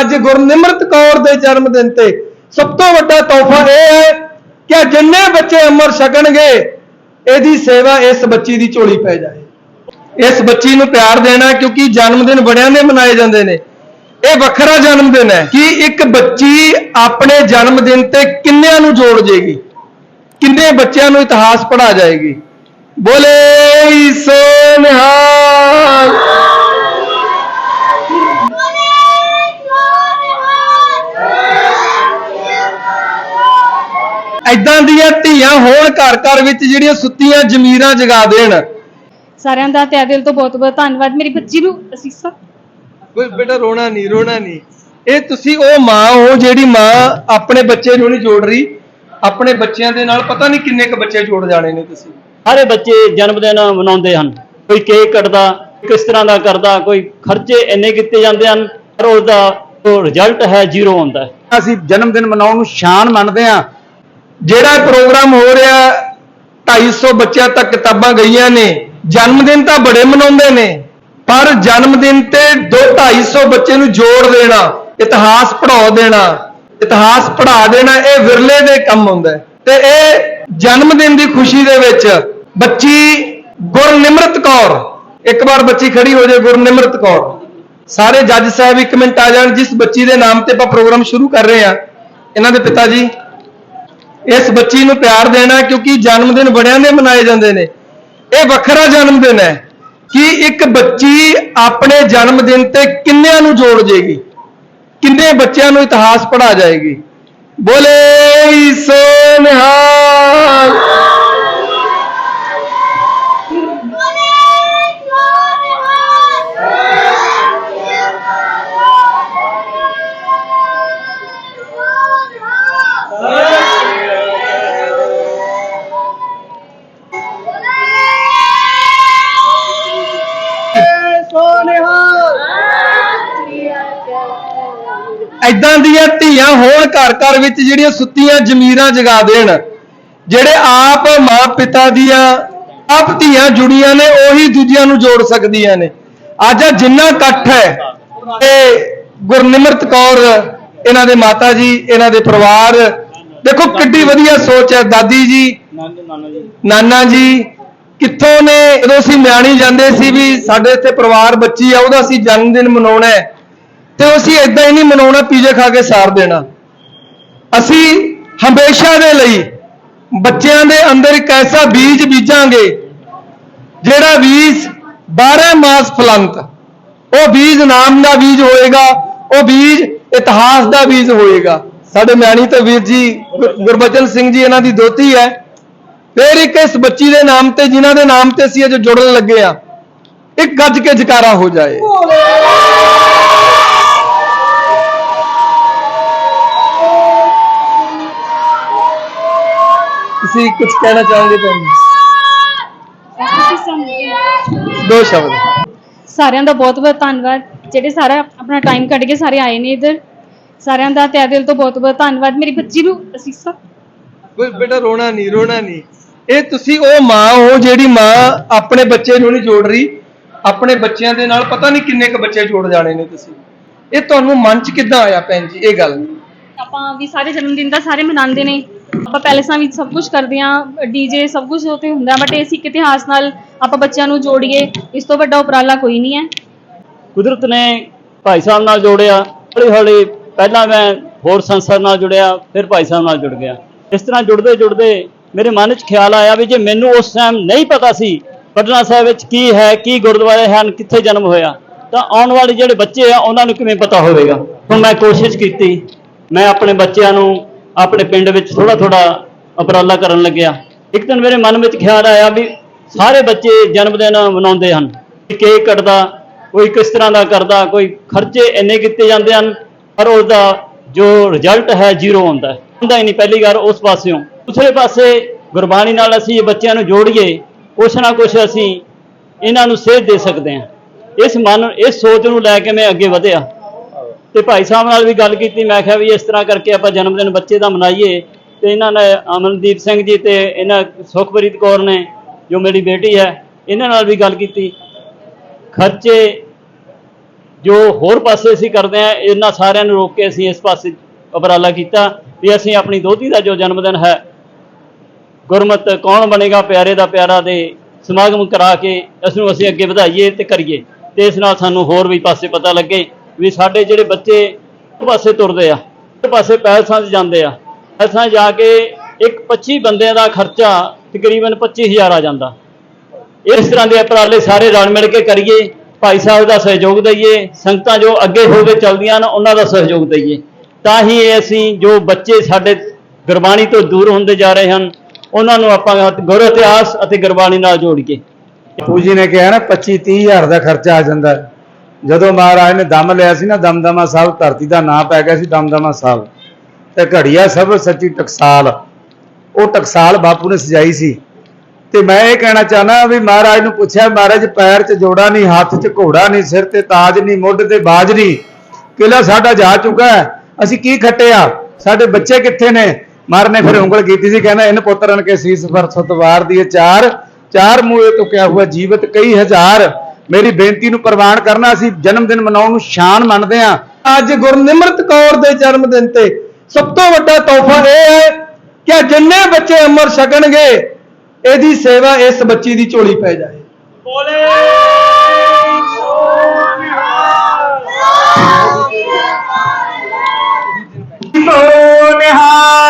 ਅੱਜ ਗੁਰਨਿਮਰਤ ਕੌਰ ਦੇ ਜਨਮ ਦਿਨ ਤੇ ਸਭ ਤੋਂ ਵੱਡਾ ਤੋਹਫਾ ਇਹ ਹੈ ਕਿ ਜਿੰਨੇ ਬੱਚੇ ਅਮਰ ਛਕਣਗੇ, ਇਹਦੀ ਸੇਵਾ ਇਸ ਬੱਚੀ ਦੀ ਝੋਲੀ ਪੈ ਜਾਏ। ਇਸ ਬੱਚੀ ਨੂੰ ਪਿਆਰ ਦੇਣਾ ਕਿਉਂਕਿ ਜਨਮ ਦਿਨ ਬੜਿਆਂ ਦੇ ਮਨਾਏ ਜਾਂਦੇ ਨੇ। ਇਹ ਵੱਖਰਾ ਜਨਮ ਦਿਨ ਹੈ ਕਿ ਇੱਕ ਬੱਚੀ ਆਪਣੇ ਜਨਮ ਦਿਨ ਤੇ ਕਿੰਨਿਆਂ ਨੂੰ ਜੋੜ ਜੇਗੀ? ਕਿੰਨੇ ਬੱਚਿਆਂ ਨੂੰ ਇਤਿਹਾਸ ਪੜ੍ਹਾ ਜਾਏਗੀ? ਬੋਲੇ ਸੋ ਦੀਆਂ ਧੀਆਂ ਹੋਣ ਘਰ ਘਰ ਵਿੱਚ ਜਿਹੜੀਆਂ ਸੁੱਤੀਆਂ ਜ਼ਮੀਰਾਂ ਜਗਾ ਦੇਣ। ਸਾਰਿਆਂ ਦਾ ਤਹਿ ਦਿਲ ਤੋਂ ਬਹੁਤ ਬਹੁਤ ਧੰਨਵਾਦ। ਮੇਰੀ ਬੱਚੀ ਨੂੰ ਅਸੀਸਾਂ। ਕੋਈ ਬੇਟਾ ਰੋਣਾ ਨਹੀਂ ਰੋਣਾ ਨਹੀਂ ਇਹ ਤੁਸੀਂ ਉਹ ਮਾਂ ਹੋ ਜਿਹੜੀ ਮਾਂ ਆਪਣੇ ਬੱਚੇ ਨੂੰ ਨਹੀਂ ਜੋੜ ਰਹੀ। ਆਪਣੇ ਬੱਚਿਆਂ ਦੇ ਨਾਲ ਪਤਾ ਨਹੀਂ ਕਿੰਨੇ ਕ ਬੱਚੇ ਜੋੜ ਜਾਣੇ ਨੇ ਤੁਸੀਂ। ਸਾਰੇ ਬੱਚੇ ਜਨਮ ਦਿਨ ਮਨਾਉਂਦੇ ਹਨ। ਕੋਈ ਕੇਕ ਕੱਟਦਾ ਕਿਸ ਤਰ੍ਹਾਂ ਦਾ ਕਰਦਾ ਕੋਈ ਖਰਚੇ ਇੰਨੇ ਕੀਤੇ ਜਾਂਦੇ ਹਨ ਪਰ ਉਹਦਾ ਰਿਜ਼ਲਟ ਹੈ ਜ਼ੀਰੋ ਹੁੰਦਾ ਹੈ। ਅਸੀਂ ਜਨਮ ਦਿਨ ਮਨਾਉਣ ਨੂੰ ਸ਼ਾਨ ਮੰਨਦੇ ਹਾਂ। ਜਿਹੜਾ ਪ੍ਰੋਗਰਾਮ ਹੋ ਰਿਹਾ 250 ਬੱਚਿਆਂ ਤੱਕ ਕਿਤਾਬਾਂ ਗਈਆਂ ਨੇ, ਜਨਮ ਦਿਨ ਤਾਂ ਬੜੇ ਮਨਾਉਂਦੇ ਨੇ, ਪਰ ਜਨਮ ਦਿਨ ਤੇ 2 250 ਬੱਚੇ ਨੂੰ ਜੋੜ ਦੇਣਾ, ਇਤਿਹਾਸ ਪੜ੍ਹਾ ਦੇਣਾ, ਇਤਿਹਾਸ ਪੜ੍ਹਾ ਦੇਣਾ, ਇਹ ਵਿਰਲੇ ਦੇ ਕੰਮ ਹੁੰਦਾ ਤੇ ਇਹ ਜਨਮ ਦਿਨ ਦੀ ਖੁਸ਼ੀ ਦੇ ਵਿੱਚ ਬੱਚੀ ਗੁਰਨਿਮਰਤ ਕੌਰ, ਇੱਕ ਵਾਰ ਬੱਚੀ ਖੜੀ ਹੋ ਜਾਏ ਗੁਰਨਿਮਰਤ ਕੌਰ। ਸਾਰੇ ਜੱਜ ਸਾਹਿਬ ਇੱਕ ਮਿੰਟ ਆ ਜਾਣ, ਜਿਸ ਬੱਚੀ ਦੇ ਨਾਮ ਤੇ ਆਪਾਂ ਪ੍ਰੋਗਰਾਮ ਸ਼ੁਰੂ ਕਰ ਰਹੇ ਆ ਇਹਨਾਂ ਦੇ ਪਿਤਾ ਜੀ ਇਸ ਬੱਚੀ ਨੂੰ ਪਿਆਰ ਦੇਣਾ ਕਿਉਂਕਿ ਜਨਮ ਦਿਨ ਬੜਿਆਂ ਦੇ ਮਨਾਏ ਜਾਂਦੇ ਨੇ। ਇਹ ਵੱਖਰਾ ਜਨਮ ਦਿਨ ਹੈ ਕਿ ਇੱਕ ਬੱਚੀ ਆਪਣੇ ਜਨਮ ਦਿਨ ਤੇ ਕਿੰਨਿਆਂ ਨੂੰ ਜੋੜ ਜੇਗੀ? ਕਿੰਨੇ ਬੱਚਿਆਂ ਨੂੰ ਇਤਿਹਾਸ ਪੜ੍ਹਾ ਜਾਏਗੀ? ਬੋਲੇ ਸੋ ਨਿਹਾਲ ਐਦਾਂ ਦੀਆਂ ਧੀਆਂ ਹੋਣ ਘਰ ਘਰ ਵਿੱਚ ਜਿਹੜੀਆਂ ਸੁੱਤੀਆਂ ਜ਼ਮੀਰਾਂ ਜਗਾ ਦੇਣ ਜਿਹੜੇ ਆਪ ਮਾਂ ਪਿਤਾ ਦੀਆਂ ਆਪ ਧੀਆਂ ਜੁੜੀਆਂ ਨੇ ਉਹੀ ਦੂਜਿਆਂ ਨੂੰ ਜੋੜ ਸਕਦੀਆਂ ਨੇ। ਅੱਜ ਆ ਜਿੰਨਾ ਇਕੱਠ ਹੈ ਇਹ ਗੁਰਨਿਮਰਤ ਕੌਰ ਇਹਨਾਂ ਦੇ ਮਾਤਾ ਜੀ ਇਹਨਾਂ ਦੇ ਪਰਿਵਾਰ ਦੇਖੋ ਕਿੱਡੀ ਵਧੀਆ ਸੋਚ ਹੈ। ਦਾਦੀ ਜੀ। ਨਾਨਾ ਜੀ ਕਿੱਥੋਂ ਨੇ? ਜਦੋਂ ਅਸੀਂ ਮਿਆਣੀ ਜਾਂਦੇ ਸੀ ਵੀ ਸਾਡੇ ਇੱਥੇ ਪਰਿਵਾਰ ਬੱਚੀ ਆ, ਉਹਦਾ ਅਸੀਂ ਜਨਮ ਦਿਨ ਮਨਾਉਣਾ ਹੈ। ਤੇ ਅਸੀਂ ਇਦਾਂ ਹੀ ਨਹੀਂ ਮਨਾਉਣਾ, ਪੀਜ਼ੇ ਖਾ ਕੇ ਸਾਰ ਦੇਣਾ। ਅਸੀਂ ਹਮੇਸ਼ਾ ਦੇ ਲਈ ਬੱਚਿਆਂ ਦੇ ਅੰਦਰ ਇੱਕ ਐਸਾ ਬੀਜ ਬੀਜਾਂਗੇ, ਜਿਹੜਾ ਬੀਜ 12 ਮਾਸ ਫਲੰਤ ਉਹ ਬੀਜ ਨਾਮ ਦਾ ਬੀਜ ਹੋਏਗਾ, ਉਹ ਬੀਜ ਇਤਿਹਾਸ ਦਾ ਬੀਜ ਹੋਏਗਾ। ਸਾਡੇ ਮਿਆਣੀ ਤੇ ਵੀਰ ਜੀ ਗੁਰ- ਗੁਰਬਚਨ ਸਿੰਘ ਜੀ, ਇਹਨਾਂ ਦੀ ਦੋਤੀ ਹੈ। ਫਿਰ ਇੱਕ ਇਸ ਬੱਚੀ ਦੇ ਨਾਮ ਤੇ ਜਿਨ੍ਹਾਂ ਦੇ ਨਾਮ ਤੇ ਅਸੀਂ ਅੱਜ ਜੁੜਨ ਲੱਗੇ ਆ ਇੱਕ ਗੱਜ ਕੇ ਜਕਾਰਾ ਹੋ ਜਾਏ। ਤੁਸੀਂ ਕੁਝ ਕਹਿਣਾ ਚਾਹੋਗੇ ਜੀ? ਦੋ ਸ਼ਬਦ। ਸਾਰਿਆਂ ਦਾ ਬਹੁਤ ਬਹੁਤ ਧੰਨਵਾਦ। ਜਿਹੜੇ ਸਾਰਾ ਆਪਣਾ ਟਾਈਮ ਕੱਢ ਕੇ ਸਾਰੇ ਆਏ ਨੇ ਇੱਧਰ। ਸਾਰਿਆਂ ਦਾ ਤਹਿ ਦਿਲ ਤੋਂ ਬਹੁਤ ਬਹੁਤ ਧੰਨਵਾਦ। ਮੇਰੀ ਬੱਚੀ ਨੂੰ ਅਸੀਸਾਂ ਕੋਈ ਬੇਟਾ ਰੋਣਾ ਨਹੀਂ ਰੋਣਾ ਨਹੀਂ। ਇਹ ਤੁਸੀਂ ਉਹ ਮਾਂ ਹੋ ਜਿਹੜੀ ਮਾਂ ਆਪਣੇ ਬੱਚੇ ਨੂੰ ਨਹੀਂ ਜੋੜ ਰਹੀ ਆਪਣੇ ਬੱਚਿਆਂ ਦੇ ਨਾਲ ਪਤਾ ਨਹੀਂ ਕਿੰਨੇ ਕ ਬੱਚੇ ਜੋੜ ਜਾਣੇ ਨੇ ਤੁਸੀਂ। ਇਹ ਤੁਹਾਨੂੰ ਮਨ ਚ ਕਿੱਦਾਂ ਆਇਆ ਭੈਣ ਜੀ ਇਹ ਗੱਲ? ਆਪਾਂ ਵੀ ਸਾਰੇ ਜਨਮ ਦਿਨ ਦਾ ਸਾਰੇ ਮਨਾਉਂਦੇ ਨੇ। ਆਪਾਂ ਪੈਲੇਸਾਂ ਵਿੱਚ ਸਭ ਕੁਝ ਕਰਦੇ ਆਂ ਡੀਜੇ ਸਭ ਕੁਝ ਉੱਥੇ ਹੁੰਦਾ ਬਟ ਇਹ ਸਿੱਖ ਇਤਿਹਾਸ ਨਾਲ ਆਪਾਂ ਬੱਚਿਆਂ ਨੂੰ ਜੋੜੀਏ ਇਸ ਤੋਂ ਵੱਡਾ ਉਪਰਾਲਾ ਕੋਈ ਨਹੀਂ ਹੈ। ਕੁਦਰਤ ਨੇ ਭਾਈ ਸਾਹਿਬ ਨਾਲ ਜੋੜਿਆ ਹੌਲੀ ਹੌਲੀ ਪਹਿਲਾਂ ਮੈਂ ਹੋਰ ਸੰਸਥਾ ਨਾਲ ਜੁੜਿਆ ਫਿਰ ਭਾਈ ਸਾਹਿਬ ਨਾਲ ਜੁੜ ਗਿਆ। ਇਸ ਤਰ੍ਹਾਂ ਜੁੜਦੇ ਜੁੜਦੇ ਮੇਰੇ ਮਨ 'ਚ ਖਿਆਲ ਆਇਆ ਵੀ ਜੇ ਮੈਨੂੰ ਉਸ ਟਾਈਮ ਨਹੀਂ ਪਤਾ ਸੀ ਪਟਨਾ ਸਾਹਿਬ ਵਿੱਚ ਕੀ ਹੈ, ਕੀ ਗੁਰਦੁਆਰੇ ਹਨ, ਕਿੱਥੇ ਜਨਮ ਹੋਇਆ, ਤਾਂ ਆਉਣ ਵਾਲੇ ਜਿਹੜੇ ਬੱਚੇ ਆ, ਉਹਨਾਂ ਨੂੰ ਕਿਵੇਂ ਪਤਾ ਹੋਵੇਗਾ? ਹੁਣ ਮੈਂ ਕੋਸ਼ਿਸ਼ ਕੀਤੀ, ਮੈਂ ਆਪਣੇ ਬੱਚਿਆਂ ਨੂੰ ਆਪਣੇ ਪਿੰਡ ਵਿੱਚ ਥੋੜਾ ਥੋੜਾ ਉਪਰਾਲਾ ਕਰਨ ਲੱਗਿਆ। ਇੱਕ ਦਿਨ ਮੇਰੇ ਮਨ ਵਿੱਚ ਖਿਆਲ ਆਇਆ ਵੀ ਸਾਰੇ ਬੱਚੇ ਜਨਮ ਦਿਨ ਮਨਾਉਂਦੇ ਹਨ। ਕੇਕ ਕੱਟਦਾ, ਕੋਈ ਕਿਸ ਤਰ੍ਹਾਂ ਦਾ ਕਰਦਾ, ਕੋਈ ਖਰਚੇ ਇੰਨੇ ਕੀਤੇ ਜਾਂਦੇ ਹਨ, ਪਰ ਉਹਦਾ ਜੋ ਰਿਜ਼ਲਟ ਹੈ, ਜ਼ੀਰੋ ਆਉਂਦਾ ਹੁੰਦਾ ਹੀ ਨਹੀਂ, ਪਹਿਲੀ ਗੱਲ ਉਸ ਪਾਸਿਓਂ। ਦੂਸਰੇ ਪਾਸੇ ਗੁਰਬਾਣੀ ਨਾਲ ਅਸੀਂ ਬੱਚਿਆਂ ਨੂੰ ਜੋੜੀਏ, ਕੁਛ ਨਾ ਕੁਛ ਅਸੀਂ ਇਹਨਾਂ ਨੂੰ ਸੇਧ ਦੇ ਸਕਦੇ ਹਾਂ। ਇਸ ਮਨ, ਇਸ ਸੋਚ ਨੂੰ ਲੈ ਕੇ ਮੈਂ ਅੱਗੇ ਵਧਿਆ। ਤੇ ਭਾਈ ਸਾਹਿਬ ਨਾਲ ਵੀ ਗੱਲ ਕੀਤੀ, ਮੈਂ ਕਿਹਾ ਵੀ ਇਸ ਤਰ੍ਹਾਂ ਕਰਕੇ ਆਪਾਂ ਜਨਮ ਦਿਨ ਬੱਚੇ ਦਾ ਮਨਾਈਏ। ਤੇ ਇਹਨਾਂ ਨੇ ਅਮਨਦੀਪ ਸਿੰਘ ਜੀ ਤੇ ਇਹਨਾਂ ਸੁਖਪ੍ਰੀਤ ਕੌਰ ਨੇ, ਜੋ ਮੇਰੀ ਬੇਟੀ ਹੈ, ਇਹਨਾਂ ਨਾਲ ਵੀ ਗੱਲ ਕੀਤੀ। ਖਰਚੇ ਜੋ ਹੋਰ ਪਾਸੇ ਅਸੀਂ ਕਰਦੇ ਆ ਇਹਨਾਂ ਸਾਰਿਆਂ ਨੂੰ ਰੋਕ ਕੇ ਅਸੀਂ ਇਸ ਪਾਸੇ ਉਪਰਾਲਾ ਕੀਤਾ ਵੀ ਅਸੀਂ ਆਪਣੀ ਦੋਤੀ ਦਾ ਜੋ ਜਨਮ ਦਿਨ ਹੈ ਗੁਰਮਤ ਕੌਣ ਬਣੇਗਾ ਪਿਆਰੇ ਦਾ ਪਿਆਰਾ ਦੇ ਸਮਾਗਮ ਕਰਾ ਕੇ ਇਸ ਨੂੰ ਅਸੀਂ ਅੱਗੇ ਵਧਾਈਏ ਤੇ ਕਰੀਏ ਤੇ ਇਸ ਨਾਲ ਸਾਨੂੰ ਹੋਰ ਵੀ ਪਾਸੇ ਪਤਾ ਲੱਗੇ ਵੀ ਸਾਡੇ ਜਿਹੜੇ ਬੱਚੇ ਪਾਸੇ ਤੁਰਦੇ ਆ, ਇੱਕ ਪਾਸੇ ਪੈਲਸਾਂ 'ਚ ਜਾਂਦੇ ਆ ਪੈਲਸਾਂ ਜਾ ਕੇ ਇੱਕ 25 ਬੰਦਿਆਂ ਦਾ ਖਰਚਾ ਤਕਰੀਬਨ 25000 ਆ ਜਾਂਦਾ। ਇਸ ਤਰ੍ਹਾਂ ਦੇ ਉਪਰਾਲੇ ਸਾਰੇ ਰਲ ਮਿਲ ਕੇ ਕਰੀਏ, ਭਾਈ ਸਾਹਿਬ ਦਾ ਸਹਿਯੋਗ ਦਈਏ, ਸੰਗਤਾਂ ਜੋ ਅੱਗੇ ਹੋ ਕੇ ਚੱਲਦੀਆਂ ਨੇ ਉਹਨਾਂ ਦਾ ਸਹਿਯੋਗ ਦਈਏ। ਤਾਂ ਹੀ ਇਹ ਅਸੀਂ ਜੋ ਬੱਚੇ ਸਾਡੇ ਗੁਰਬਾਣੀ ਤੋਂ ਦੂਰ ਹੁੰਦੇ ਜਾ ਰਹੇ ਹਨ ਉਹਨਾਂ ਨੂੰ ਆਪਾਂ ਗੁਰ ਇਤਿਹਾਸ ਅਤੇ ਗੁਰਬਾਣੀ ਨਾਲ ਜੋੜੀਏ ਬਾਪੂ ਜੀ ਨੇ ਕਿਹਾ ਨਾ 25 30 ਹਜ਼ਾਰ ਦਾ ਖਰਚਾ ਆ ਜਾਂਦਾ। ਜਦੋਂ ਮਹਾਰਾਜ ਨੇ ਦਮ ਲਿਆ ਸੀ ਨਾ, ਦਮਦਮਾ ਸਾਹਿਬ ਧਰਤੀ ਦਾ ਨਾਂ ਪੈ ਗਿਆ ਸੀ, ਦਮਦਮਾ ਸਾਹਿਬ। ਤੇ ਘੜੀਆ ਸਭ ਸੱਚੀ ਟਕਸਾਲ ਉਹ ਟਕਸਾਲ ਬਾਪੂ ਨੇ ਸਜਾਈ ਸੀ। ਤੇ ਮੈਂ ਇਹ ਕਹਿਣਾ ਚਾਹਨਾ ਵੀ ਮਹਾਰਾਜ ਨੂੰ ਪੁੱਛਿਆ, ਮਹਾਰਾਜ ਪੈਰ 'ਚ ਜੋੜਾ ਨਹੀਂ, ਹੱਥ 'ਚ ਘੋੜਾ ਨਹੀਂ, ਸਿਰ ਤੇ ਤਾਜ ਨਹੀਂ, ਮੁੱਢ ਤੇ ਬਾਜ ਨਹੀਂ। ਕਿਲਾ ਸਾਡਾ ਜਾ ਚੁੱਕਾ ਹੈ। ਅਸੀਂ ਕੀ ਖੱਟਿਆ? ਸਾਡੇ ਬੱਚੇ ਕਿੱਥੇ ਨੇ? ਮਰ ਨੇ ਫਿਰ ਉਂਗਲ ਕੀਤੀ ਸੀ ਕਹਿੰਦਾ ਇਨ ਪੁੱਤਰਨ ਕੇ ਸੀਸ ਪਰ ਸਤਵਾਰ ਦੀ ਚਾਰ। ਚਾਰ ਮੂਹੇ ਤੋਂ ਕਿਹਾ ਹੋਇਆ ਜੀਵਤ ਕਈ ਹਜ਼ਾਰ। ਮੇਰੀ ਬੇਨਤੀ ਨੂੰ ਪ੍ਰਵਾਨ ਕਰਨਾ ਅਸੀਂ ਜਨਮ ਦਿਨ ਮਨਾਉਣ ਨੂੰ ਸ਼ਾਨ ਮੰਨਦੇ ਆ ਅੱਜ ਗੁਰਨਿਮਰਤ ਕੌਰ ਦੇ ਜਨਮ ਦਿਨ ਤੇ ਸਭ ਤੋਂ ਵੱਡਾ ਤੋਹਫਾ ਇਹ ਹੈ ਕਿ ਜਿੰਨੇ ਬੱਚੇ ਅਮਰ ਛਕਣਗੇ ਇਹਦੀ ਸੇਵਾ ਇਸ ਬੱਚੀ ਦੀ ਝੋਲੀ ਪੈ ਜਾਏ। ਬੋਲੇ। ਸੋ ਨਿਹਾਲ।